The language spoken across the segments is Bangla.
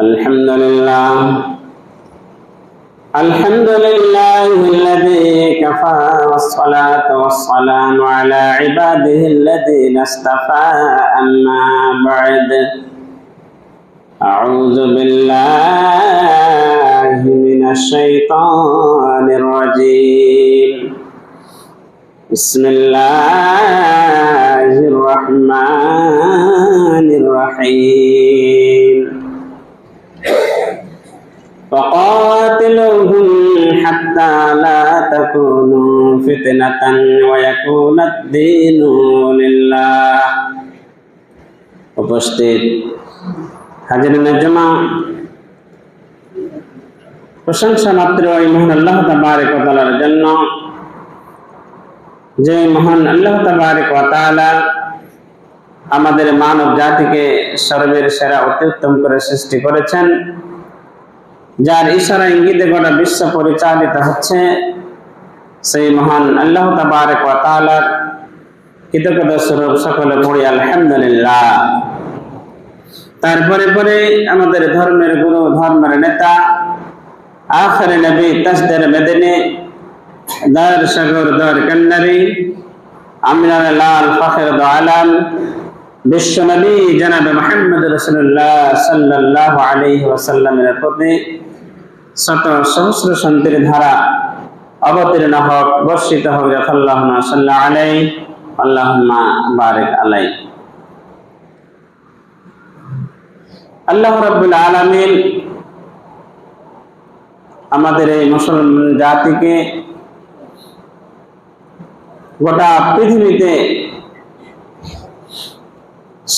الحمد لله الحمد لله الذي كفى والصلاة والسلام على عباده الذين اصطفى. أما بعد أعوذ بالله من الشيطان الرجيم. بسم الله الرحمن الرحيم. فقاتلوهم حتى لا تكون فتنة ويكون الدين لله উপস্থিত হাজিরিন জমা প্রশংসা মাত্র ওই মহান আল্লাহ তাবারক ওয়া তাআলার জন্য যে মহান আল্লাহ তাবারক ওয়া তাআলা আমাদের মানব জাতিকে সর্বের সেরা অতি উত্তম করে সৃষ্টি করেছেন যার ইশারা ইঙ্গিতে গোটা বিশ্ব পরিচালিত হচ্ছে, সেই মহান আল্লাহ তাবারক ওয়া তাআলার কৃতজ্ঞতা স্বরূপ সকলে পড়ি, আলহামদুলিল্লাহ। তারপরে পরে আমাদের ধর্মের গুরু, ধর্মের নেতা, আখরে নবী তাসদের মেদিনী দার সাগর, দর কন্নারি, আমিনার লাল ফখর দো আলম। বিশ্ব নবী জনাব মোহাম্মদ রসুল্লাহ সাল্লাহ আলাইহি ওয়াসাল্লামের প্রতি শত সহস্র শান্তির ধারা অবতীর্ণ হোক, বর্ষিত হোক আল্লাহ সাল্লাহ আলাই আল্লাহুম্মা বারিক আলাই আল্লাহ রাব্বুল আলামিন আমাদের এই মুসলমান জাতিকে গোটা পৃথিবীতে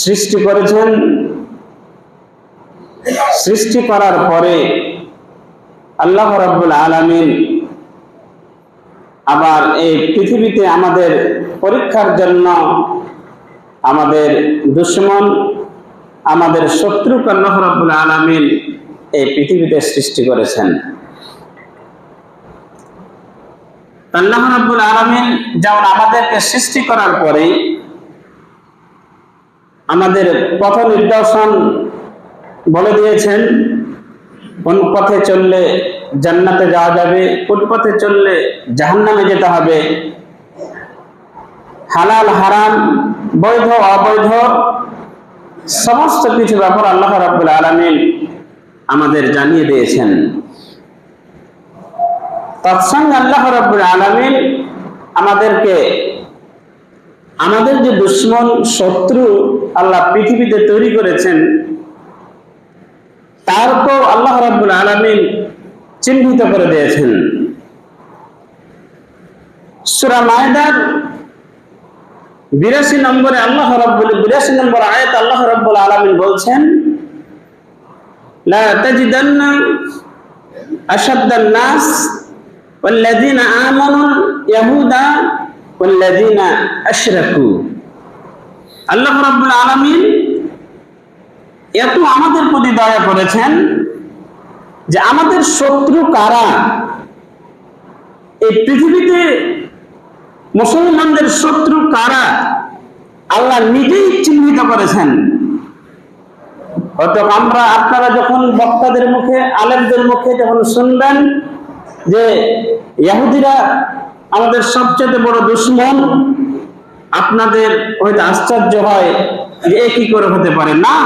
সৃষ্টি করেছেন। সৃষ্টি করার পরে আল্লাহ রাব্বুল আলামিন আবার এই পৃথিবীতে আমাদের পরীক্ষার জন্য আমাদের দুশ্মন, আমাদের শত্রুকে আল্লাহ রাব্বুল আলামিন এই পৃথিবীতে সৃষ্টি করেছেন। আল্লাহ রাব্বুল আলামিন যেমন আমাদেরকে সৃষ্টি করার পরেই আমাদের পথ নির্দেশন বলে দিয়েছেন কোন পথে চললে জান্নাতে যাওয়া যাবে কোন পথে চললে জাহান্নামে যেতে হবে। হালাল, হারাম, বৈধ, অবৈধ, সমস্ত কিছু ব্যাপার আল্লাহ রাব্বুল আলামিন আমাদের জানিয়ে দিয়েছেন। তৎসঙ্গে আল্লাহ রাব্বুল আলামিন আমাদেরকে, আমাদের যে দুশ্মন, শত্রু আল্লাহ পৃথিবীতে তৈরি করেছেন তারপর আল্লাহ রাব্বুল আলামিন চিহ্নিত করে দিয়েছেন সূরা মায়দার বিরাশি নম্বরে আল্লাহ রাব্বুল বিরাশি নম্বর আয়াত আল্লাহ রাব্বুল আলামিন বলছেন লা তাজিদান্না আশাদ্দান নাস والذين آمنوا اليهود والذين أشركوا আল্লাহ রাব্বুল আলামিন এত আমাদের প্রতি দয়া করেছেন যে আমাদের শত্রু কারা? এই পৃথিবীতে মুসলমানদের শত্রু কারা? আল্লাহ নিজেই চিহ্নিত করেছেন। হয়তো আমরা আপনারা যখন বক্তাদের মুখে, আলেমদের মুখে যখন শুনবেন যে ইহুদিরা আমাদের সবচেয়ে বড় দুশ্মন, আপনাদের হয়তো আশ্চর্য হয় যে এ কি করে হতে পারে। না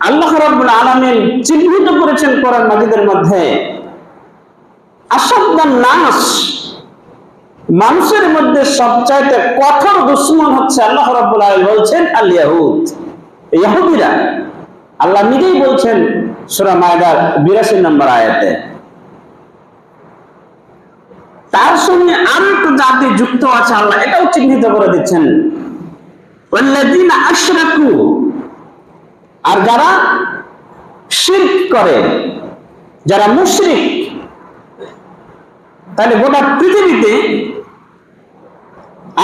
আল্লাহ রাব্বুল আলামিন চিহ্নিত করেছেন কোরআন মাজিদের মধ্যে আসাদ্দান নাস, মানুষের মধ্যে সবচাইতে কঠোর দুশ্মন হচ্ছে আল্লাহ রাব্বুল আলামিন বলছেন আল ইয়াহুদ। ইহুদিরা আল্লাহ নিজেই বলছেন সূরা মায়দার 82 নম্বর আয়াতে। তার সঙ্গে আরও একটু জাতি যুক্ত আছে আল্লাহ, এটাও চিহ্নিত করে দিচ্ছেন। আর যারা শিরক করে, যারা মুশরিক, তাহলে গোটা পৃথিবীতে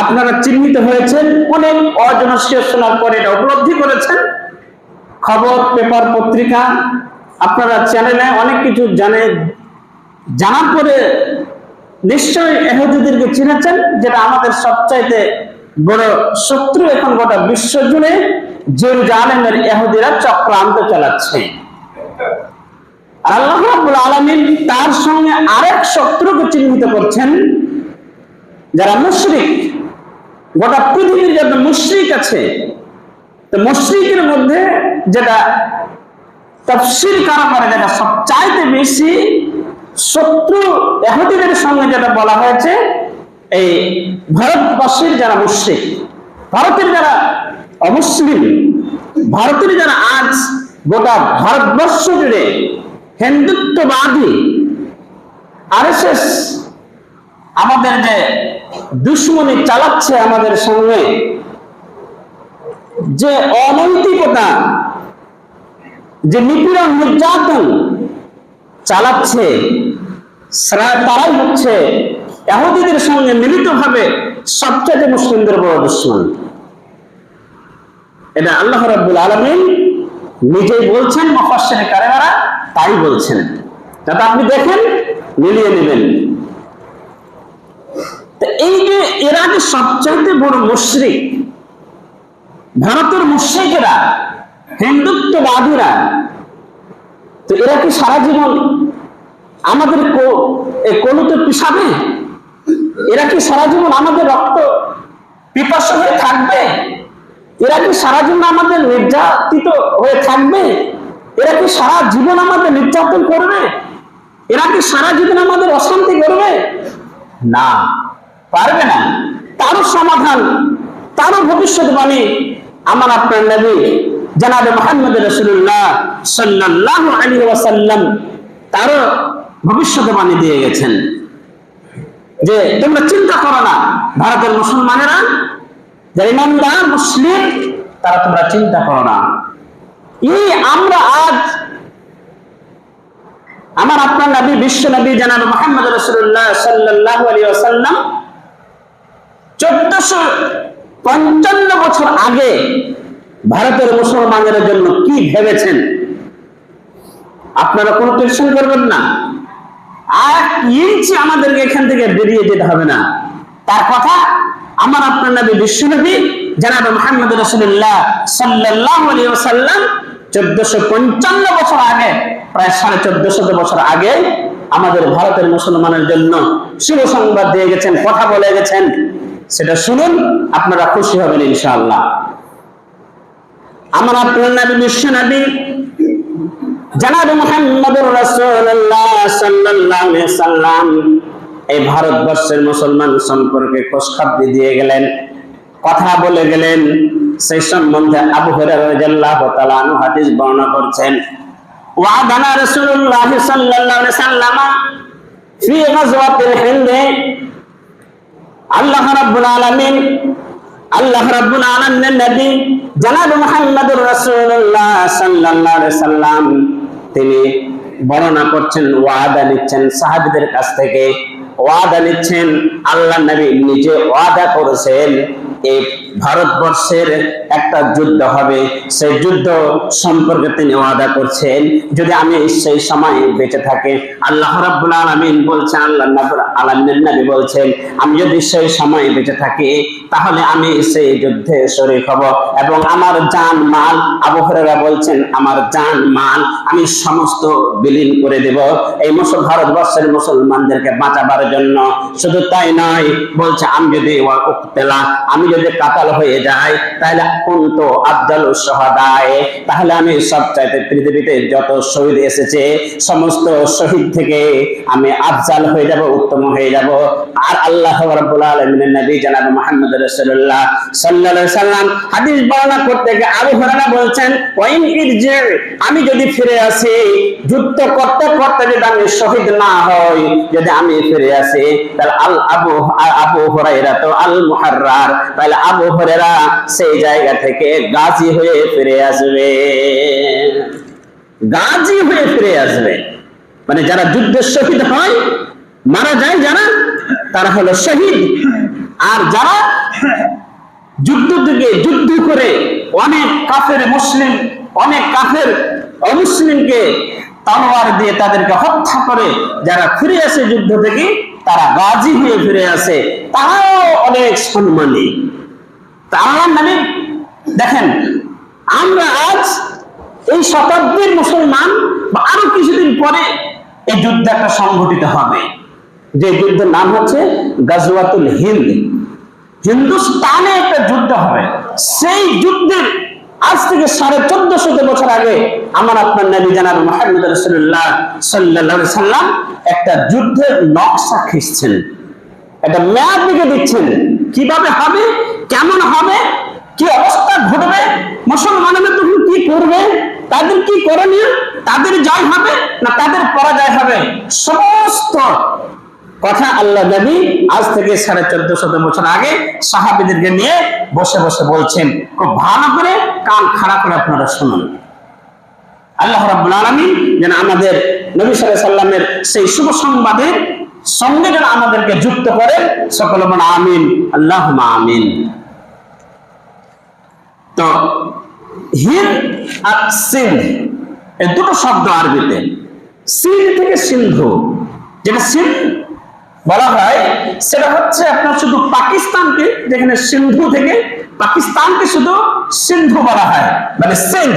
আপনারা চিহ্নিত হয়েছেন, অনেক অজনস্য শোনার পরে এটা উপলব্ধি করেছেন। খবর, পেপার, পত্রিকা, আপনারা চ্যানেলে অনেক কিছু জানে, জানার পরে নিশ্চয়ই এহুদিদেরকে চিনেছেন, যেটা আমাদের সবচাইতে বড় শত্রু এখন গোটা বিশ্ব জুড়ে। জেরুজালেমের এহুদিরা চক্রান্ত চালাচ্ছে। আল্লাহ রাব্বুল আলামিন তার সঙ্গে আরেক শত্রুকে চিহ্নিত করছেন, যারা মুশরিক। গোটা পৃথিবীর মুশরিক আছে, তো মুশরিকের মধ্যে যেটা তফসিল করা করে, যেটা সবচাইতে বেশি শত্রু এহুদিদের সঙ্গে যেটা বলা হয়েছে, এই ভারতবর্ষের যারা মুশরিক, ভারতের যারা অমুসলিম ভারতের যারা আজ গোটা ভারতবর্ষ জুড়ে হিন্দুত্ববাদী আরএসএস আমাদের যে দুশ্মনী চালাচ্ছে আমাদের সঙ্গে যে অনৈতিকতা, যে নিপীড়ন নির্যাতন চালাচ্ছে তারাই হচ্ছে এহুদিদের সঙ্গে মিলিতভাবে সবচেয়ে মুসলিমদের বড় দুশ্মন। এটা আল্লাহ রাব্বুল আলামিন নিজেই বলছেন, মুফাসসিরে কারেমারা তাই বলছেন। যাতে আপনি দেখেন, মিলিয়ে নেবেন। এই যে এরা যে সবচাইতে বড় মুশরিক, ভারতের মুশরিকেরা, হিন্দুত্ববাদীরা, তো এরা কি সারা জীবন আমাদের কলুতে পিসাবে এরা কি সারা জীবন আমাদের রক্ত পিপাস হয়ে থাকবে? এরা কি সারা জীবন আমাদের নির্যাতিত হয়ে থাকবে? এরা কি সারা জীবন আমাদের নির্যাতন করবে? এরা কি সারা জীবন আমাদের অশান্তি করবে? না, পারবে না। তারও সমাধান, তারও ভবিষ্যৎবাণী আমার আপনার নবী জানাবে মোহাম্মদ রসুল্লাহ সাল্লাল্লাহু আলাইহি ওয়াসাল্লাম তারও ভবিষ্যৎবাণী দিয়ে গেছেন। যে তোমরা চিন্তা করো না, ভারতের মুসলমানেরা ইমানদার মুসলিম, তারা তোমরা চিন্তা করো না। এই আমরা আজ আমার আপনার নবী, বিশ্ব নবী জানাবে মোহাম্মদ রসুল্লাহ সাল্লাল্লাহু আলাইহি ওয়াসাল্লাম চোদ্দশো পঞ্চান্ন বছর আগে ভারতের মুসলমানদের জন্য কি ভেবেছেন? আপনারা কোনো টেনশন করবেন না। আর ইঞ্চি আমাদেরকে এখান থেকে বেরিয়ে যেতে হবে না। তার কথা আমার আপনার নবী বিশ্বনবী, জানাবে মোহাম্মদ রসুল্লাহ সাল্লাল্লাহু আলাইহি ওয়াসাল্লাম, চোদ্দশো পঞ্চান্ন বছর আগে, প্রায় সাড়ে চোদ্দশত বছর আগে আমাদের ভারতের মুসলমানের জন্য শুভ সংবাদ দিয়ে গেছেন, কথা বলে গেছেন। সেটা শুনুন, আপনারা খুশি হবেন ইনশাআল্লাহ। আমার আপনার নবী বিশ্ব নবী জানাব মুহাম্মদুর রাসূলুল্লাহ সাল্লাল্লাহু আলাইহি সাল্লাম এই ভারতবর্ষের মুসলমান সম্পর্কে খোঁজখবর দিয়ে গেলেন, কথা বলে গেলেন। সেই সম্বন্ধে আবু আনহু হাদিস বর্ণনা করছেন আল্লাহ আল্লাহ তিনি বর্ণনা করছেন, ওয়াদা নিচ্ছেন সাহাবীদের কাছ থেকে ওয়াদা নিচ্ছেন আল্লাহ নবী নিজে ওয়াদা করেছেন এই ভারতবর্ষের একটা যুদ্ধ হবে, সেই যুদ্ধ সম্পর্কে তিনি ওয়াদা করছেন। যদি আমি সেই সময় বেঁচে থাকি, আল্লাহ রাব্বুল আলামিন বলছেন, আল্লাহ আলামিনের নবী বলছেন, আমি যদি সেই সময় বেঁচে থাকি, তাহলে আমি সেই যুদ্ধে শরীক হব। এবং আমার জান মাল, আবু হুরায়রা বলছেন, আমার জান মাল আমি সমস্ত বিলীন করে দেব। এই মুসল, ভারতবর্ষের মুসলমানদেরকে বাঁচাবার জন্য শুধু তাই নয়, বলছে, আমি যদি আমি যদি কাতাল হয়ে যাই, তাহলে তাহলে আমি সবচাইতে পৃথিবীতে যত শহীদ এসেছে, সমস্ত শহীদ থেকে আমি আফজাল হয়ে যাব, উত্তম হয়ে যাব। আর আল্লাহ রাব্বুল আলামিনের নবী জনাব মুহাম্মদ রাসূলুল্লাহ সাল্লাল্লাহু আলাইহি সাল্লাম হাদিস বর্ণনা করতে গিয়ে আবু হুরায়রা ওয়াইন ইরজি, আমি যদি ফিরে আসি, যুদ্ধ করতে করতে যদি আমি শহীদ না হই, যদি আমি ফিরে আসি, তাহলে আল আবু আবু হুরায়রা তো আল মুহাররার। তাহলে আবু হুরায়রা সেই জায়গা থেকে গাজী হয়ে ফিরে আসবে। গাজী হয়ে ফিরে আসবে। মানে যারা যুদ্ধে শহীদ হয়, মারা যায় যারা, তারা হলো শহীদ। আর যারা যুদ্ধ থেকে যুদ্ধ করে অনেক কাফের মুসলিম, অনেক কাফের অমুসলিমকে তলোয়ার দিয়ে তাদেরকে হত্যা করে যারা ফিরে আসে যুদ্ধ থেকে, তারা গাজী হয়ে ফিরে আসে। তারাও অনেক সম্মানী। তারা নবী দেখেন, আমরা আজ এই শতাব্দীর মুসলমান বা আরও কিছুদিন পরে এই যুদ্ধ একটা সংঘটিত হবে। যে যুদ্ধের নাম হচ্ছে গাজওয়াতুল হিন্দ। হিন্দুস্তানে একটা যুদ্ধ হবে। সেই যুদ্ধের আজ থেকে সাড়ে চোদ্দ শত বছর আগে আমার আপনার নবী জানাব মোহাম্মদ রসুল্লাহ সাল্লাহ সাল্লাম একটা যুদ্ধের নকশা খিসছেন একটা ম্যাপ লিখে দিচ্ছেন। কীভাবে হবে? কেমন হবে? কি অবস্থা ঘটবে, মুসলমানেরা তখন কি করবে? তাদের কি করণীয়? তাদের জয় হবে না তাদের পরাজয় হবে? সমস্ত কথা আল্লাহ নবী আজ থেকে সাড়ে চোদ্দ শত বছর আগে সাহাবিদেরকে নিয়ে বসে বসে বলছেন। খুব ভালো করে কান খাড়া করে আপনারা শুনুন। আল্লাহ রাব্বুল আলামিন যেন আমাদের নবী সাল্লামের সেই শুভ সংবাদের সঙ্গে যেন আমাদেরকে যুক্ত করে সকল আমিন। আল্লাহ আমিন। তো হিন আর সিন্ধ এই দুটো শব্দ আরবিতে। সিন্ধ থেকে সিন্ধু। যেটা সিন্ধ বলা হয়, সেটা হচ্ছে আপনার শুধু পাকিস্তানকে, যেখানে সিন্ধু থেকে পাকিস্তানকে শুধু সিন্ধু বলা হয় মানে সিন্ধ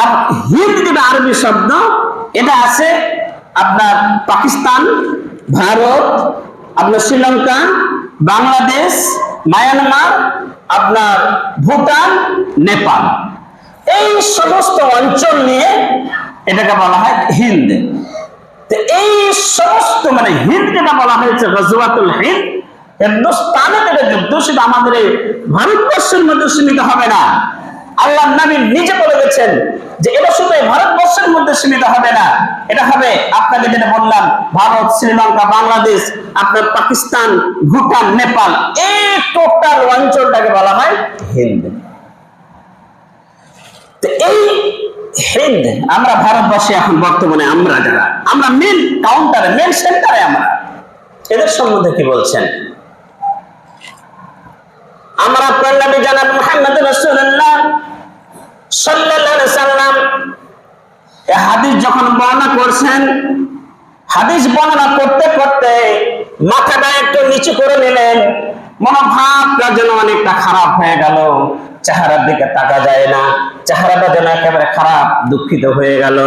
আর হিন্দ যেটা আরবি শব্দ, এটা আছে আপনার পাকিস্তান, ভারত, আপনার শ্রীলঙ্কা, বাংলাদেশ মায়ানমার, আপনার ভুটান, নেপাল। এই সমস্ত অঞ্চল নিয়ে এটাকে বলা হয় হিন্দ। এই সমস্ত মানে হিন্দ যেটা বলা হয়েছে রজুয়াতুল হিন্দ, হিন্দুস্তানে যেটা যুদ্ধ সেটা আমাদের ভারতবর্ষের মধ্যে সীমিত হবে না। আল্লাহ নবী নিজে বলে গেছেন যে এটা শুধু ভারতবর্ষের মধ্যে সীমিত হবে না, এটা হবে আপনাকে যেটা বললাম, ভারত, শ্রীলঙ্কা, বাংলাদেশ, আপনার পাকিস্তান, ভুটান, নেপাল, এই টোটাল অঞ্চলটাকে বলা হয় হিন্দ। এই হিন্দ, আমরা ভারতবর্ষে এখন বর্তমানে আমরা যারা, আমরা মেন কাউন্টারে মেন সেন্টারে আমরা। এদের সম্বন্ধে কি বলছেন? আমরা আপনার নবী জানাব মুহাম্মদ রাসূলুল্লাহ সাল্লাল্লাহু সাল্লাম হাদিস যখন বর্ণনা করছেন, হাদিস বর্ণনা করতে করতে মাথাটা একটু নিচু করে নিলেন মনোভাবটা যেন অনেকটা খারাপ হয়ে গেল, চেহারার দিকে তাকা যায় না, চেহারাটা যেন একেবারে খারাপ, দুঃখিত হয়ে গেল।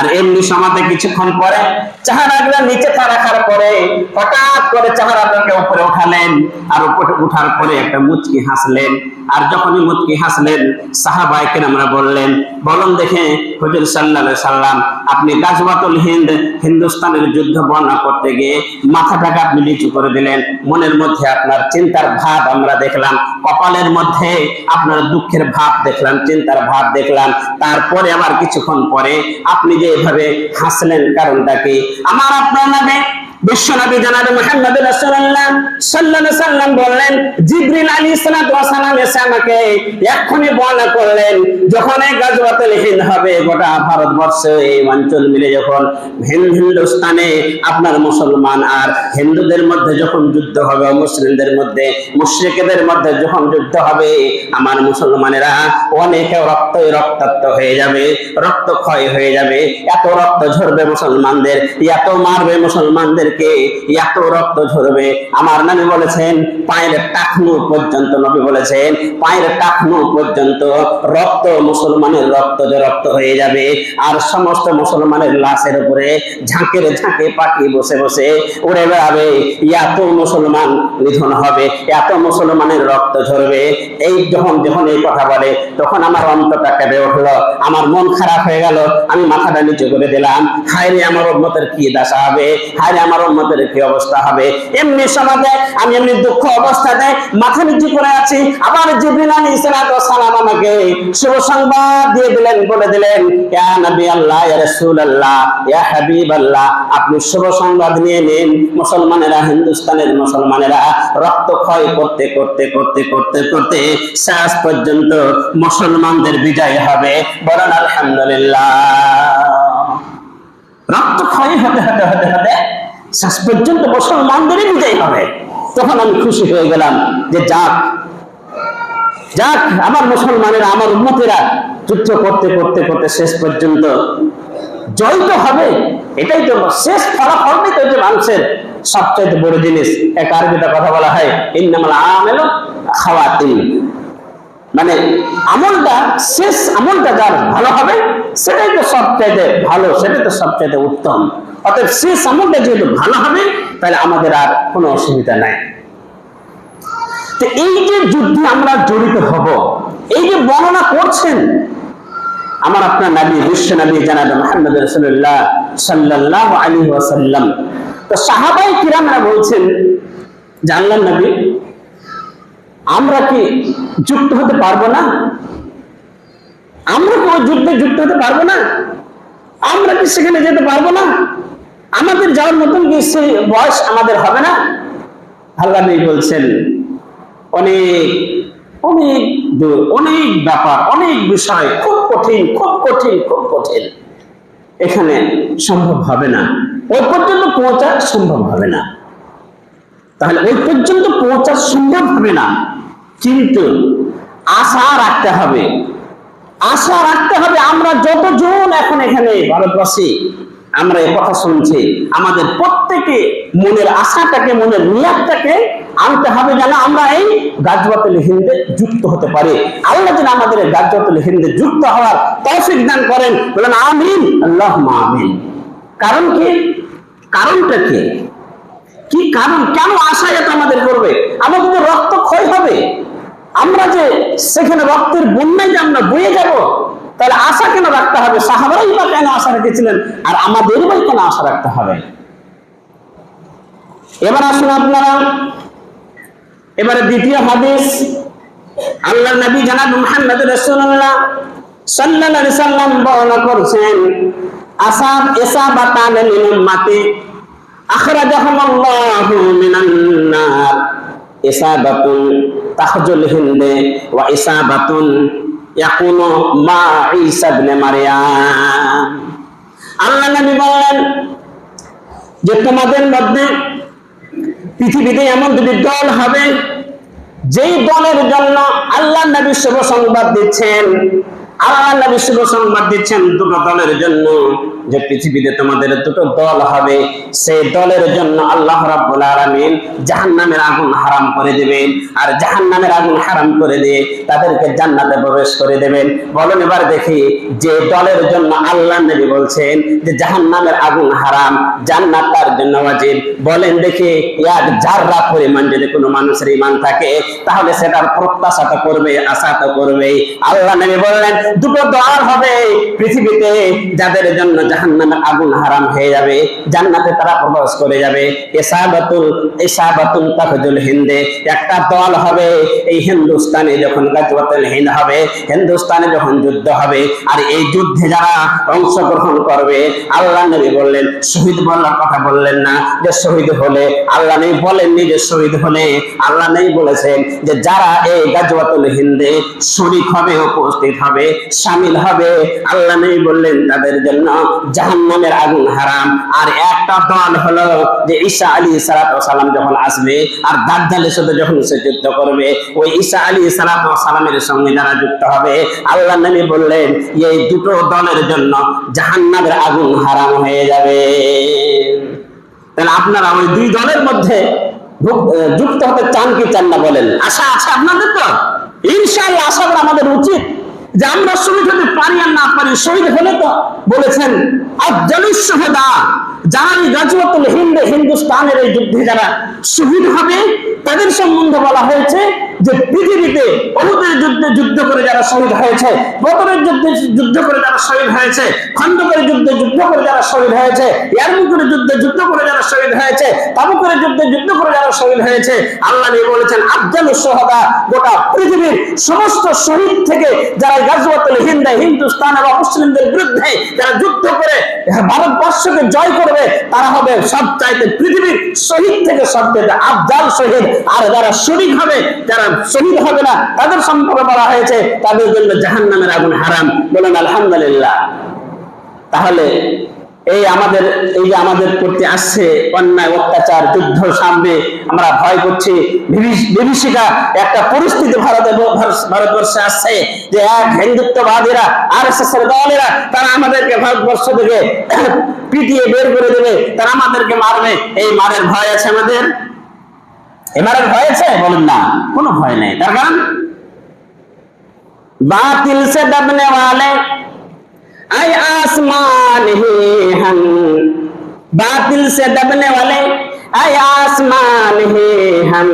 আর এমনি সমাজে কিছুক্ষণ পরে চেহারাটা নিচে রাখার পরে হঠাৎ করে চেহারাটাকে উপরে উঠালেন আর উপরে উঠার পরে একটা মুচকি হাসলেন। আর যখনই মুচকি হাসলেন সাহাবাইকে আমরা বললেন, বলুন দেখে হুজুর সাল্লাহ সাল্লাম আপনি গাজওয়াতুল হিন্দ, হিন্দুস্তানের যুদ্ধ বর্ণনা করতে গিয়ে মাথাটাকে আপনি নিচু করে দিলেন। মনের মধ্যে আপনার চিন্তার ভাব আমরা দেখলাম। কপালের মধ্যে আপনার দুঃখের ভাব দেখলাম, চিন্তার ভাব দেখলাম। তারপরে আবার কিছুক্ষণ পরে আপনি যে এভাবে হাসলেন কারণটা কি? আমার আপনার নামে আপনার মুসলমান আর হিন্দুদের মধ্যে যখন যুদ্ধ হবে, মুসলিমদের মধ্যে, মুশরিকদের মধ্যে যখন যুদ্ধ হবে, আমার মুসলমানেরা অনেকে রক্ত রক্তাক্ত হয়ে যাবে, রক্ত ক্ষয় হয়ে যাবে, এত রক্ত ঝরবে মুসলমানদের, এত মারবে মুসলমানদেরকে এত রক্ত ঝরবে। আমার নবী বলেছেন, পায়ের টাকনু পর্যন্ত নবী বলেছেন, পায়ের টাকনু পর্যন্ত রক্ত মুসলমানের রক্ত যে রক্ত হয়ে যাবে। আর সমস্ত মুসলমানের লাশের উপরে ঝাঁকের ঝাঁকে পাখি বসে বসে উড়ে বেড়াবে। এত মুসলমান নিধন হবে, এত মুসলমানের রক্ত ঝরবে। এই যখন যখন এই কথা বলে, তখন আমার অন্তরটা কেঁপে উঠল। আমার মন খারাপ হয়ে গেল। আমি মাথাটা নিচু করে দিলাম। হায় রে আমার উম্মতের কি দশা হবে? হায় রে আমার উম্মতের কি অবস্থা হবে? এমনি সমাজে, আমি এমনি দুঃখ অবস্থাতে মাথা নিচু করে আছি। আবার জিবরিল সালাতু সালাম আমাকে শুভ সংবাদ দিয়ে দিলেন, বলে দিলেন, ইয়া নবী আল্লাহ, ইয়া রাসূলুল্লাহ, ইয়া হাবিবাল্লাহ, আপনি শুভ সংবাদ নিয়ে নিন। মুসলমানেরা, হিন্দুস্তানের মুসলমানেরা রক্ত ক্ষয় করতে করতে করতে করতে করতে শেষ পর্যন্ত মুসলমানদের বিজয় হবে। বলেন আলহামদুলিল্লাহ। রক্ত ক্ষয় হতে হতে হতে হতে শেষ পর্যন্ত মুসলমানদেরই বিজয় হবে। তখন আমি খুশি হয়ে গেলাম যে যাক যাক, আমার মুসলমানেরা, আমার উন্মতেরা যুদ্ধ করতে করতে করতে শেষ পর্যন্ত জয় তো হবে, এটাই তো শেষ ফলাফলটাই তো মানুষের সবচাইতে বড় জিনিস। এক আরবিতে কথা বলা হয়, ইন্নামাল আমেল খাওয়াতিন। মানে আমলটা, শেষ আমলটা যার ভালো হবে, সেটাই তো সবচাইতে ভালো, সেটাই তো সবচাইতে উত্তম। অতএব শেষ আমলটা যেহেতু ভালো হবে, তাহলে আমাদের আর কোনো অসুবিধা নাই। তো এই যে যুদ্ধে আমরা জড়িত হব, এই যে বর্ণনা করছেন, আমার আপনার নবী, বিশ্ব নবী, জানাবে মোহাম্মদ রসুল্লাহ সাল্লাহ আলী ওয়াসাল্লাম। তো সাহাবাই কিরামরা বলছেন জানলাম নবী, আমরা কি যুক্ত হতে পারব না? আমরা কি ওই যুদ্ধে যুক্ত হতে পারব না? আমরা কি সেখানে যেতে পারব না? আমাদের যাওয়ার মতন কি সেই বয়স আমাদের হবে না। আল্লাহ নবী বলছেন, অনেক অনেক অনেক ব্যাপার, অনেক বিষয়, খুব কঠিন খুব কঠিন খুব কঠিন। এখানে সম্ভব হবে না। ওই পর্যন্ত পৌঁছা সম্ভব হবে না। তাহলে ওই পর্যন্ত পৌঁছা সম্ভব হবে না। কিন্তু আশা রাখতে হবে আশা রাখতে হবে, আমরা যতজন এখন এখানে ভারতবাসী, আমরা এই কথা শুনছি। আমাদের প্রত্যেকে মনের আশাটাকে, মনের নিয়াতটাকে আনতে হবে যেন আমরা এই গাজবাতুল হিন্দে যুক্ত হতে পারি। আল্লাহ যেন আমাদের গাজবাতুল হিন্দে যুক্ত হওয়ার তৌফিক দান করেন। বলেন, আমিন আল্লাহ আমিন। কারণ কি? কারণটা কি? কি কারণ? কেন আশা এত আমাদের করবে? আমাদের রক্ত ক্ষয় হবে? আমরা যে সেখানে রক্তের বন্যায় যে আমরা বয়ে যাব, তাহলে আশা কেন রাখতে হবে? সাহাবারাই বা কেন আশা রেখেছিলেন? আর আমাদের বা কেন আশা রাখতে হবে? এবার আসুন আপনারা। এবারে দ্বিতীয় হাদিস। আল্লাহ নবী জানাব মুহাম্মদ সাল্লাল্লাহু আলাইহি সাল্লাম বর্ণনা করছেন, আসাব ইসাবাতান লিল উম্মতি আখরাজাহুম আল্লাহু মিনান নার ইসাবাতুন তাহজুল হিন্দে ওয়া ইসাবাতুন ইয়াকুনু মা ঈসা ইবনে মারইয়াম আল্লাহ নবী বলেন যে তোমাদের মধ্যে পৃথিবীতে এমন দুটি দল হবে, যেই দলের জন্য আল্লাহ নবী শুভ সংবাদ দিচ্ছেন। আল্লাহ নবী শুভ সংবাদ দিচ্ছেন দুটো দলের জন্য। যে পৃথিবীতে তোমাদের দুটো দল হবে, সেই দলের জন্য আল্লাহ রাব্বুল আলামিন জাহান্নামের আগুন হারাম করে দিবেন। আর জাহান্নামের আগুন হারাম করে দিয়ে তাদেরকে জান্নাতে প্রবেশ করে দেবেন। বলেন এবার দেখি, যে দলের জন্য আল্লাহ নবী বলছেন যে জাহান্নামের আগুন হারাম, জান্নাত তার জন্য ওয়াজিব। বলেন দেখি এক জাররা পরিমাণ যদি কোনো মানুষের ইমান থাকে, তাহলে সেটার তো করবে, আশা তো করবে আল্লাহ নবী বললেন, দুটো দল হবে পৃথিবীতে যাদের জন্য জাহান্নামের আগুন হারাম হয়ে যাবে, জান্নাতে তারা প্রবেশ করে যাবে। এসাবাতুল এসাবাতুল তাফজুল হিন্দে, একটা দল হবে, এই হিন্দুস্তানে যখন গাজওয়াতুল হিন্দ হবে, হিন্দুস্তানে যখন যুদ্ধ হবে, আর এই যুদ্ধে যারা অংশগ্রহণ করবে, আল্লাহ নবী বললেন, শহীদ বলার কথা বললেন না, যে শহীদ হলে, আল্লাহ নেই বলেননি যে শহীদ হলে, আল্লাহ নেই বলেছেন যে যারা এই গাজওয়াতুল হিন্দে শরীক হবে, উপস্থিত হবে, সামিল হবে, আল্লাহ নেই বললেন তাদের জন্য জাহান্নামের আগুন হারাম। আর একটা দল হলো যে ঈসা আলী সালাম যখন আসবে, আর দাজ্জালের সাথে যখন সে যুদ্ধ করবে, ওই ঈসা আলী সালামের সঙ্গে যারা যুক্ত হবে, আল্লাহ নবী বললেন, এই দুটো দলের জন্য জাহান্নামের আগুন হারাম হয়ে যাবে। তাহলে আপনারা ওই দুই দলের মধ্যে যুক্ত হতে চান কি চান না বলেন? আশা আছে আপনাদের তো? ইনশাআল্লাহ, আশা করা আমাদের উচিত। যে আমরা শহীদ হতে পারি আর না পারি, শহীদ হলে তো বলেছেন এই হিন্দ, হিন্দুস্তানের এই যুদ্ধে যারা শহীদ হবে, তাদের সম্বন্ধে বলা হয়েছে যে পৃথিবীতে অহুদের যুদ্ধে যুদ্ধ করে যারা শহীদ হয়েছে বদরের যুদ্ধে যুদ্ধ করে যারা শহীদ হয়েছে, খন্দকের যুদ্ধে যুদ্ধ করে যারা শহীদ হয়েছে ইয়ারমুকের যুদ্ধে যুদ্ধ করে যারা শহীদ হয়েছে, তাবুকের যুদ্ধে যুদ্ধ করে যারা শহীদ হয়েছে, আল্লাহ নিয়ে বলেছেন আফজালুস শাহাদা গোটা পৃথিবীর সমস্ত শহীদ থেকে যারা গাজওয়াতুল হিন্দ, হিন্দুস্তান এবং মুসলিমদের বিরুদ্ধে যারা যুদ্ধ করে ভারতবর্ষকে জয় করবে, তারা হবে সব চাইতে পৃথিবীর শহীদ থেকে সবচেয়ে আফজাল শহীদ। আর যারা শরিক হবে, যারা শহীদ হবে না। তাদের সম্পর্কে বলা হয়েছে, তাদের জন্য জাহান্নামের আগুন হারাম। বলেন, আলহামদুলিল্লাহ। তাহলে এই আমাদের, এই যে আমাদের করতে আসছে অন্যায়, অত্যাচার, যুদ্ধ, সামনে আমরা ভয় করছি। বিভীষিকা, একটা পরিস্থিতি ভারত- ভারতবর্ষে আসছে যে এক হিন্দুত্ববাদীরা আর এস এস দলেরা, তারা আমাদেরকে ভারতবর্ষ থেকে পিটিয়ে বের করে দেবে। তারা আমাদেরকে মারবে। এই মারের ভয় আছে আমাদের? এবারের ভয় আছে বলুন না কোনো ভয় নেই তার কারণ बातिल से दबने वाले आय आसमान ही हम बातिल से दबने वाले आय आसमान ही हम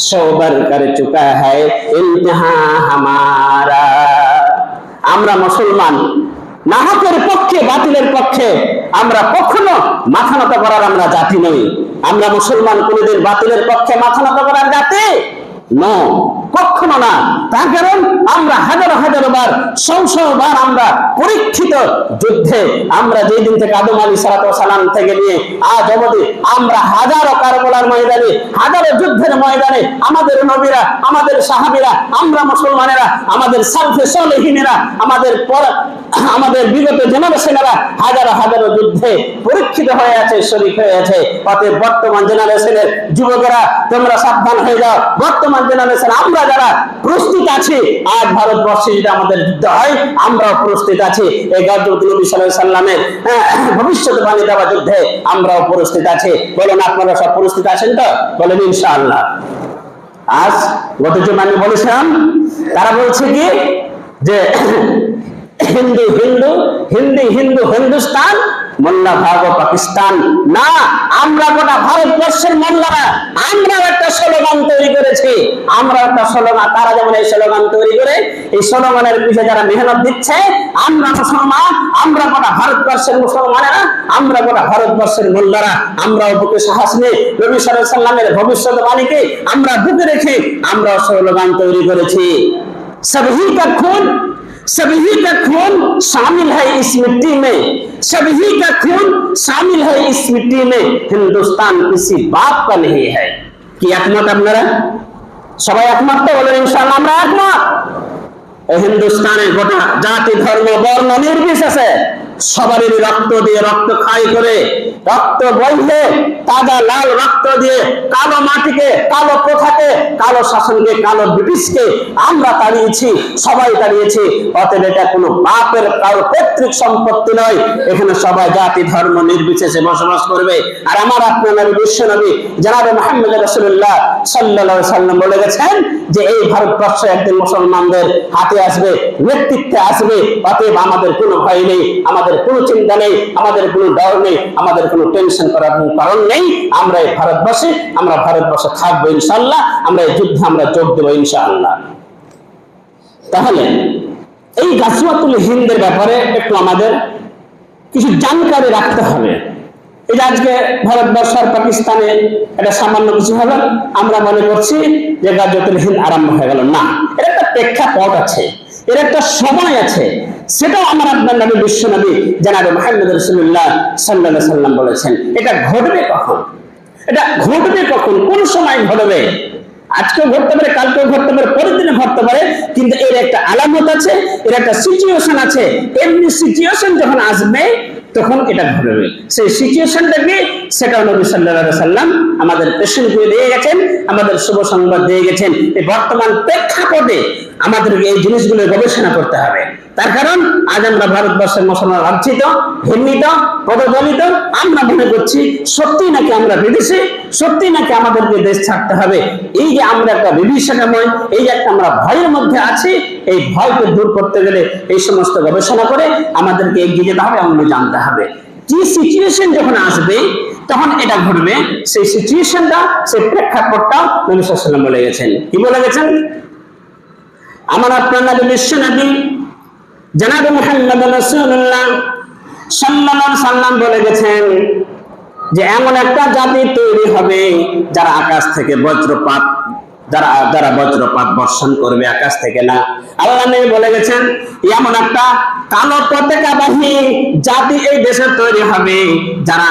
सोबर कर चुका है इम्तिहान हमारा আমরা মুসলমান নাহকের পক্ষে, বাতিলের পক্ষে আমরা কখনো মাথা নত করার আমরা জাতি নই। আমরা মুসলমান কোনদিন বাতিলের পক্ষে মাথা নত করার জাতি ন কখনো না। তার কারণ আমরা হাজারো হাজারো বার বার আমরা পরীক্ষিত যুদ্ধে আমরা যেই দিন থেকে আদম আলী সালাত সালাম থেকে নিয়ে আজ অবধি আমরা হাজারো কারবলার ময়দানে, হাজারো যুদ্ধের ময়দানে আমাদের নবীরা, আমাদের সাহাবীরা, আমরা মুসলমানেরা, আমাদের সালফে সলেহিনেরা, আমাদের পর আমাদের বিগত জেনারেশনেরা হাজারো হাজারো যুদ্ধে পরীক্ষিত হয়ে আছে শরীর হয়ে আছে। অতএব বর্তমান জেনারেশনের যুবকেরা, তোমরা সাবধান হয়ে যাও। বর্তমান জেনারেশন, আমরা যারা প্রস্তুত আছি, আজ ভারতবর্ষে যদি আমাদের যুদ্ধ হয়, আমরাও প্রস্তুত আছি। এই আলাইহি সাল্লামের ভবিষ্যৎবাণী দেওয়া যুদ্ধে আমরাও প্রস্তুত আছি। বলুন, আপনারা সব প্রস্তুত আছেন তো? বলেন, ইনশাআল্লাহ। আজ গত জমানে বলেছিলাম, তারা বলছে কি? যে হিন্দু হিন্দু, হিন্দি, হিন্দু, হিন্দুস্তান মোল্লা ভাগ পাকিস্তান। না, আমরা গোটা ভারতবর্ষের মোল্লারা। আমরা একটা স্লোগান তৈরি করেছি। আমরা একটা স্লোগান তারা যেমন এই স্লোগান তৈরি করে, এই স্লোগানের পিছনে যারা মেহনত দিচ্ছে, আমরা মুসলমান, আমরা গোটা ভারতবর্ষের মুসলমানেরা, আমরা গোটা ভারতবর্ষের মোল্লারা। আমরা বুকে সাহস নিয়ে আলাইহি সাল্লামের ভবিষ্যৎবাণীকে আমরা বুকে রেখে আমরা স্লোগান তৈরি করেছি। সবহি কা খুন सभी का खून शामिल है इस मिट्टी में सभी का खून शामिल है इस मिट्टी में हिंदुस्तान किसी बाप का नहीं है কি একমত আপনারা সবাই একমত তো বলেন ইনশাআল্লাহ আমরা একমত এই হিন্দুস্তানের গোটা জাতি ধর্ম বর্ণ নির্বিশেষে সবারই রক্ত দিয়ে রক্ত খাই করে, রক্ত বইলে তাজা লাল রক্ত দিয়ে কালো মাটিকে, কালো প্রথাকে কালো শাসনকে, কালো ব্রিটিশকে আমরা তাড়িয়েছি, সবাই তাড়িয়েছি। অতএব এটা কোনো বাপের কারও পৈতৃক সম্পত্তি নয়। এখানে সবাই জাতি, ধর্ম, নির্বিশেষে বসবাস করবে। আর আমার আপনার বিশ্ব নবী, জানাবে মোহাম্মদ রাসূলুল্লাহ সাল্লাল্লাহু আলাইহি সাল্লাম বলে গেছেন যে, এই ভারতবর্ষ একদিন মুসলমানদের হাতে আসবে, নেতৃত্বে আসবে। অতএব আমাদের কোনো ভয় নেই। আমাদের কোনো চিন্তা নেই, আমাদের কোনো ডর নেই, আমাদের কোনো টেনশন করার কোনো কারণ নেই। আমরা এই ভারতবর্ষে আমরা ভারতবর্ষে থাকব ইনশাআল্লাহ, আমরা এই যুদ্ধে আমরা যোগ দেবো ইনশাআল্লাহ। তাহলে এই গাছুয়াতুল হিন্দের ব্যাপারে একটু আমাদের কিছু জানকারি রাখতে হবে। এই যে আজকে ভারতবর্ষ আর পাকিস্তানে এটা সামান্য কিছু হবে আমরা মনে করছি যে গাজতুল হিন্দ আরম্ভ হয়ে গেল। না, এর একটা প্রেক্ষাপট আছে, এর একটা সময় আছে। সেটাও আমার আপনার নবী, বিশ্ব নবী, জানাবে মোহাম্মদ রসুল্লাহ সাল্লাহ সাল্লাম বলেছেন। এটা ঘটবে কখন? এটা ঘটবে কখন? কোন সময় ঘটবে? আজকেও ঘটতে পারে, কালকেও ঘটতে পারে, পরের দিনে ঘটতে পারে, কিন্তু এর একটা আলামত আছে, এর একটা সিচুয়েশন আছে। এমনি সিচুয়েশন যখন আসবে, তখন এটা ঘটবে। সেই সিচুয়েশনটা কি? সেটা নবী সাল্লাল্লাহু সাল্লাম আমাদের পেশেন্ট করে দিয়ে গেছেন, আমাদের শুভ সংবাদ দিয়ে গেছেন। এই বর্তমান প্রেক্ষাপটে আমাদেরকে এই জিনিসগুলো গবেষণা করতে হবে। তার কারণ আজ আমরা ভারতবর্ষের মুসলমান লাঞ্ছিত, ঘৃণিত পদদলিত আমরা মনে করছি সত্যি নাকি আমরা বিদেশে, সত্যি নাকি আমাদেরকে দেশ ছাড়তে হবে? এই যে আমরা একটা বিভীষণাময় এই যে একটা আমরা ভয়ের মধ্যে আছি, এই ভয়কে দূর করতে গেলে এই সমস্ত গবেষণা করে আমাদেরকে এগিয়ে যেতে হবে এমন জানতে হবে। কি সিচুয়েশন যখন আসবে, তখন এটা ঘটবে, সেই সিচুয়েশনটা সেই প্রেক্ষাপটটা নবী ওয়াসাল্লাম বলে গেছেন। কি বলে গেছেন? আমার আপনার নবী বিশ্ব নবী জনাব মোহাম্মদ রাসূলুল্লাহ সাল্লাল্লাহু আলাইহি সাল্লাম বলে গেছেন যে এমন একটা জাতি তৈরি হবে যারা আকাশ থেকে বজ্রপাত যারা যারা বজ্রপাত বর্ষণ করবে আকাশ থেকে না। আল্লাহ নবী বলে গেছেন, এমন একটা কালো পতাকাবাহী জাতি এই দেশে তৈরি হবে, যারা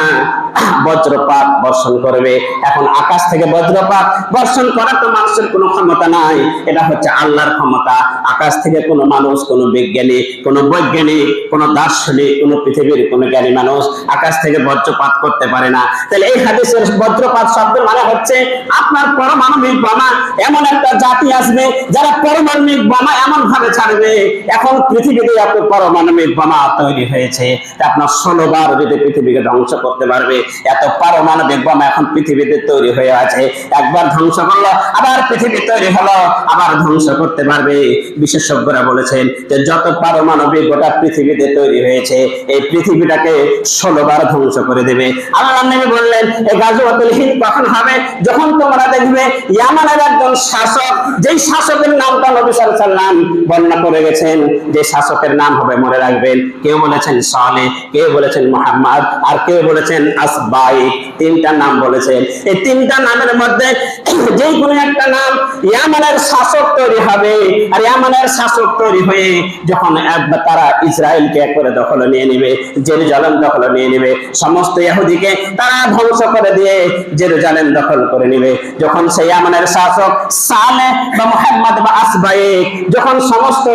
বজ্রপাত বর্ষণ করবে। এখন আকাশ থেকে বজ্রপাত বর্ষণ করার তো মানুষের কোনো ক্ষমতা নাই। এটা হচ্ছে আল্লাহর ক্ষমতা। আকাশ থেকে কোনো মানুষ, কোনো বিজ্ঞানী, কোনো বৈজ্ঞানিক, কোনো দার্শনিক, কোনো পৃথিবীর কোনো জ্ঞানী মানুষ আকাশ থেকে বজ্রপাত করতে পারে না। তাহলে এই হাদিসের বজ্রপাত শব্দ মানে হচ্ছে আপনার পরমাণবিক বোমা এমন একটা জাতি আসবে যারা পারমাণবিক বোমা এমন ভাবে ছাড়বে। এখন পৃথিবীতে এত পারমাণবিক বোমা তৈরি হয়েছে আপনার ষোলো বার যদি পৃথিবীকে ধ্বংস করতে পারবে, এত পারমাণবিক বোমা এখন পৃথিবীতে তৈরি হয়ে আছে। একবার ধ্বংস করল, আবার পৃথিবী তৈরি হলো, আবার ধ্বংস করতে পারবে। বিশেষজ্ঞরা বলেছেন যে যত পারমাণবিক গোটা পৃথিবীতে তৈরি হয়েছে, এই পৃথিবীটাকে ষোলো বার ধ্বংস করে দেবে। আমার নবী বললেন এই গাজওয়াতুল হিন্দ কখন হবে? যখন তোমরা দেখবে, ইয়ামানের একজন শাসক, যেই শাসকের নামটা নবী সাল্লাম বর্ণনা করে গেছেন, যে শাসকের নাম হবে মনে রাখবেন, কেউ বলেছেন সালে কেউ বলেছেন মোহাম্মদ, আর কেউ বলেছেন আসবাই, তিনটা নাম বলেছেন। এই তিনটা নামের মধ্যে যেই কোনো একটা নাম ইয়ামানের শাসক তৈরি হবে, আর ইয়ামানের শাসক তৈরি হয়ে যখন তারা ইসরায়েলকে একবারে দখলে নিয়ে নেবে, জেরুজালেম দখল নিয়ে নেবে, সমস্ত ইহুদিকে তারা ধ্বংস করে দিয়ে জেরুজালেম দখল করে নেবে। যখন সেই ইয়ামানের শাসক সালে বা আসবাই যখন সমস্ত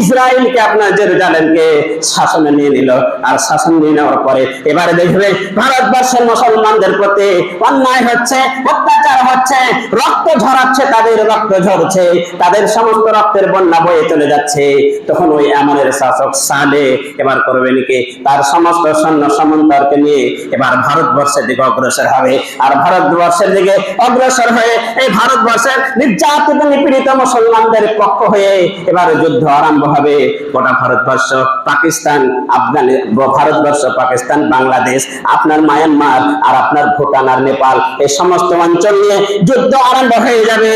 ইসরায়েলকে আপনার জেরুজালেমকে শাসনে নিয়ে নিল, আর শাসন নিয়ে নেওয়ার পরে এবারে দেখবে ভারতবর্ষের মুসলমানদের প্রতি অন্যায় হচ্ছে, অত্যাচার হচ্ছে, রক্ত ঝরাচ্ছে, তাদের রক্ত ঝরছে, তাদের সমস্ত রক্তের বন্যা বয়ে চলে যাচ্ছে। তখন ওই আমাদের শাসক সালে এবার করবে নাকি? তার সমস্ত সৈন্য সামন্তরকে নিয়ে এবার ভারতবর্ষের দিকে অগ্রসর হবে। আর ভারতবর্ষের দিকে অগ্রসর হয়ে এই ভারতবর্ষের নির্যাতিত নিপীড়িত মুসলমানদের পক্ষ হয়ে এবার যুদ্ধ আরম্ভ হবে। গোটা ভারতবর্ষ, পাকিস্তান, আফগানি, ভারতবর্ষ, পাকিস্তান, বাংলাদেশ, আপনার মায়ানমার আর আপনার ভুটান আর নেপাল এই সমস্ত অঞ্চল নিয়ে যুদ্ধ আরম্ভ হয়ে যাবে।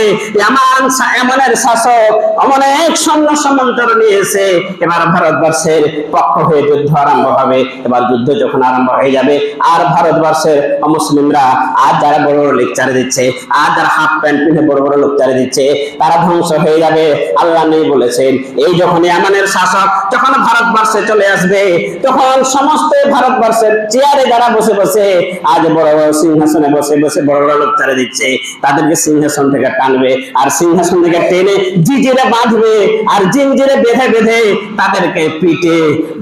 এমন এমনের শাসক অনেক সৈন্য সামন্তর নিয়েছে। এবার ভারতবর্ষের পক্ষ হয়ে যুদ্ধ আরম্ভ হবে। এবার যুদ্ধ যখন আরম্ভ হয়ে যাবে, আর ভারতবর্ষের মুসলিমরা আর যারা বড় বড় লেকচার দিচ্ছে, আর যারা হাফ প্যান্ট পিনে বড় বড় লেকচার দিচ্ছে, তারা ধ্বংস হয়ে যাবে। আল্লাহ নেই বলেছেন, এই যখন এমনের শাসক যখন ভারতবর্ষে চলে আসবে, তখন সমস্ত ভারতবর্ষের চেয়ারে যারা বসে বসে, আজ বড় বড় সিংহাসনে বসে বসে বড় বড় লেকচারে দিচ্ছে, তাদেরকে সিংহাসন থেকে টানবে, আর সিংহাসন থেকে টেনে জিজিরে বাঁধবে, আর জিঞ্জিরে বেঁধে বেঁধে তাদেরকে পিটে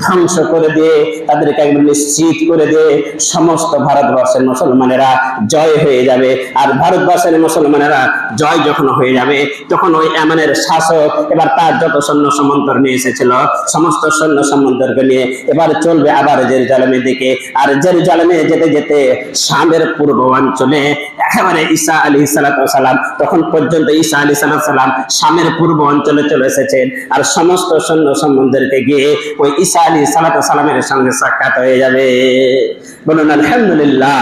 ধ্বংস করে দিয়ে, তাদেরকে একদম নিশ্চিত করে দিয়ে সমস্ত ভারতবর্ষের মুসলমানেরা জয় হয়ে যাবে। আর ভারতবর্ষের মুসলমানেরা জয় যখন হয়ে যাবে, তখন ওই এমনের শাসক, এবার তার যত সৈন্য সমন্তর নিয়ে এসেছিল, সমস্ত সৈন্য সমন্তরকে নিয়ে এবার চলবে আবার জেরুজালেমের দিকে। আর জেরুজালেমে যেতে যেতে শামের পূর্ব অঞ্চলে একেবারে ঈসা আলী সালাম, তখন পর্যন্ত ঈসা আলী সালাম শামের পূর্ব অঞ্চলে চলে এসেছেন আর সমস্ত সৈন্য সম্বন্ধেরকে গিয়ে ওই ঈসা আলী সালামের সঙ্গে সাক্ষাৎ হয়ে যাবে। বলুন, আলহামদুলিল্লাহ।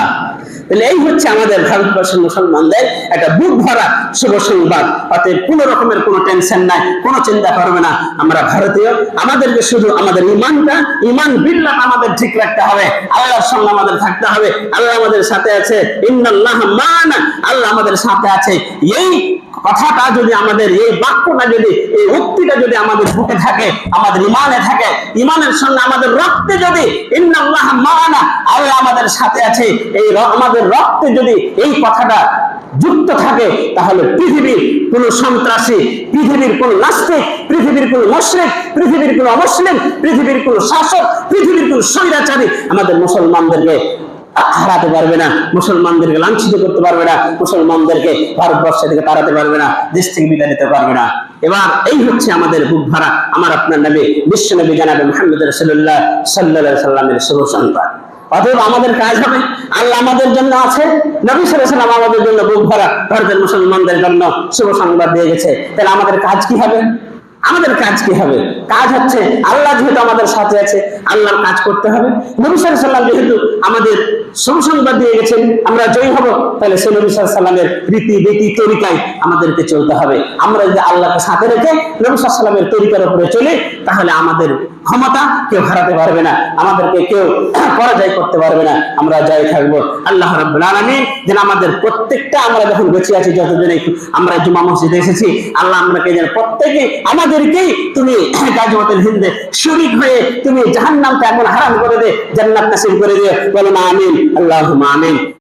তাহলে এই হচ্ছে আমাদের ভারতবর্ষের মুসলমানদের একটা বুক ভরা শুভ সংবাদ। অতএব কোনো রকমের কোনো টেনশন নাই, কোনো চিন্তা করবে না। আমরা ভারতীয় আমাদেরকে শুধু আমাদের ইমানটা, ইমান বিল্লাহ আমাদের ঠিক রাখতে হবে। আল্লাহর সঙ্গে আমাদের থাকতে হবে। আল্লাহ আমাদের সাথে আছে। ইন্নাল্লাহ মান, আল্লাহ আমাদের সাথে আছে। এই কথাটা যদি আমাদের, এই বাক্যটা যদি, এই উক্তিটা যদি আমাদের বুকে থাকে, আমাদের ইমানে থাকে, ইমানের সঙ্গে আমাদের রক্তে যদি, ইন্নাল্লাহ মানা আল্লাহ আমাদের সাথে আছে, এই আমাদের রক্তে যদি এই কথাটা যুক্ত থাকে, তাহলে পৃথিবীর কোন সন্ত্রাসী, পৃথিবীর কোন নাস্তিক, পৃথিবীর কোন মুশরিক, পৃথিবীর কোন অমুসলিম, পৃথিবীর কোন শাসক, পৃথিবীর কোন স্বৈরাচারী আমাদের মুসলমানদেরকে হারাতে পারবে না, মুসলমানদেরকে লাঞ্ছিত করতে পারবে না, মুসলমানদেরকে ভারতবর্ষ থেকে তাড়াতে পারবে না, দেশ থেকে বিদায় নিতে পারবে না। এবার এই হচ্ছে আমাদের বুক ভাড়া আমার আপনার নবী বিশ্ব নবী জানাবে মোহাম্মদ রসুল্লাহ সাল্লাহ সাল্লামের শুভ সংবাদ। অতএব আমাদের কাজ হবে, আল্লাহ আমাদের জন্য আছে, নবী সাল্লাম আমাদের জন্য বুক ভরা, ভারতের মুসলমানদের জন্য শুভ সংবাদ দিয়ে গেছে। তাহলে আমাদের কাজ কি হবে? আমাদের কাজ কি হবে? কাজ হচ্ছে, আল্লাহ যেহেতু আমাদের সাথে আছে, আল্লাহর কাজ করতে হবে। নবী সাল্লাম যেহেতু আমাদের সুসংবাদ দিয়ে গেছেন, আমরা জয়ী হব। তাহলে সে সাল্লামের রীতি রীতি তরিকায় আমাদেরকে চলতে হবে। আমরা যদি আল্লাহকে সাথে রেখে নবী সাল্লামের তরিকার উপরে চলে, তাহলে আমাদের ক্ষমতা কেউ হারাতে পারবে না। আমাদেরকে কেউ পরাজয় করতে পারবে না। আমরা জয় থাকব। আল্লাহ রাব্বুল আলামিন যেন আমাদের প্রত্যেকটা আমরা যখন বেঁচে আছি, যতদিন আমরা জুমা মসজিদে এসেছি, আল্লাহ আমরাকে যেন প্রত্যেকে আমাদেরকেই তুমি গাজওয়াতুল হিন্দে শরীক হয়ে তুমি জাহান্নামকে এমন হারাম করে দে, জান্নাত নাসিব করে দিও বলো না আমিন। আল্লাহুম্মা আমিন